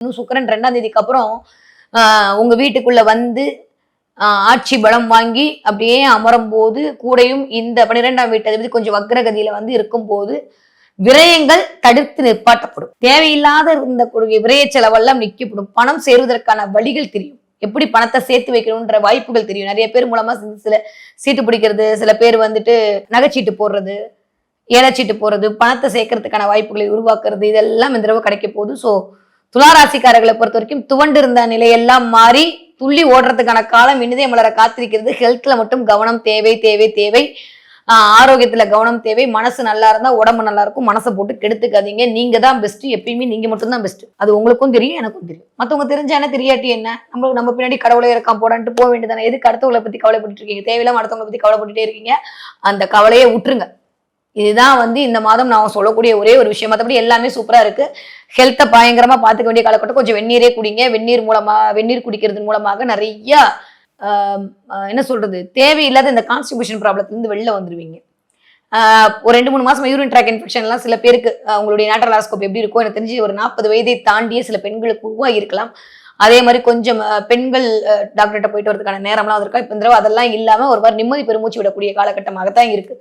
இன்னும் சுக்கரன் ரெண்டாம் தேதிக்கு அப்புறம் உங்க வீட்டுக்குள்ள வந்து ஆட்சி பலம் வாங்கி அப்படியே அமரும் போது கூடையும் இந்த பன்னிரெண்டாம் வீட்டு அதிபதி கொஞ்சம் வக்ரகதியில வந்து இருக்கும்போது விரயங்கள் தடுத்து நிற்பாட்டப்படும். தேவையில்லாத இருந்த கூடிய விரய செலவெல்லாம் நிற்கப்படும். பணம் சேருவதற்கான வழிகள் தெரியும். எப்படி பணத்தை சேர்த்து வைக்கணுன்ற வாய்ப்புகள் தெரியும். நிறைய பேர் மூலமா சில- சில சீட்டு பிடிக்கிறது சில பேர் வந்துட்டு நகைச்சீட்டு போடுறது ஏலச்சீட்டு போடுறது பணத்தை சேர்க்கறதுக்கான வாய்ப்புகளை உருவாக்குறது இதெல்லாம் இந்த தடவை கிடைக்க போகுது. ஸோ துளாராசிக்காரர்களை பொறுத்த வரைக்கும் துவண்டு இருந்த நிலையெல்லாம் மாறி துள்ளி ஓடுறதுக்கான காலம் இனிதே மலர காத்திருக்கிறது. ஹெல்த்ல மட்டும் கவனம் தேவை தேவை தேவை. ஆரோக்கியத்துல கவனம் தேவை. மனசு நல்லா இருந்தா உடம்பு நல்லா இருக்கும். மனசை போட்டு கெடுத்துக்காதீங்க. நீங்க தான் பெஸ்ட் எப்பயுமே நீங்க மட்டும்தான் பெஸ்ட் அது உங்களுக்கும் தெரியும் எனக்கும் தெரியும். மத்தவங்க தெரிஞ்சா என்ன தெரியாட்டி என்ன? நம்மளுக்கு நம்ம பின்னாடி கடவுளே இருக்கான் போடான்ட்டு போக வேண்டியதானே எதுக்கு அடுத்தவங்களை பத்தி கவலைப்பட்டு இருக்கீங்க? தேவையில்லாம அடுத்தவங்களை பத்தி கவலைப்பட்டுட்டே இருக்கீங்க. அந்த கவலையை விட்டுருங்க. இதுதான் வந்து இந்த மாதம் நான் சொல்லக்கூடிய ஒரே ஒரு விஷயம். மற்றபடி எல்லாமே சூப்பராக இருக்கு. ஹெல்த்தை பயங்கரமா பார்த்துக்க வேண்டிய காலகட்டம். கொஞ்சம் வெந்நீரே குடிங்க. வெந்நீர் மூலமா வெந்நீர் குடிக்கிறது மூலமாக நிறைய என்ன சொல்றது? தேவையில்லாத இந்த கான்ஸ்டிபியூஷன் ப்ராப்ளத்துலேருந்து வெளில வந்துடுவீங்க ஒரு ரெண்டு மூணு மாசம் யூரின் ட்ராக் இன்ஃபெக்ஷன்லாம் சில பேருக்கு ஆஹ், உங்களுடைய நேட்டரலாஸ்கோப் எப்படி இருக்கும் எனக்கு தெரிஞ்சு ஒரு நாற்பது வயதை தாண்டிய சில பெண்களுக்கு உருவாகி இருக்கலாம் அதே மாதிரி கொஞ்சம் பெண்கள் டாக்டர்கிட்ட போயிட்டு வரதுக்கான நேரம்லாம் வந்திருக்கா. இப்போ இந்த தடவை அதெல்லாம் இல்லாமல் ஒரு மாதிரி நிம்மதி பெருமூச்சு விடக்கூடிய காலகட்டமாகத்தான் இருக்கு.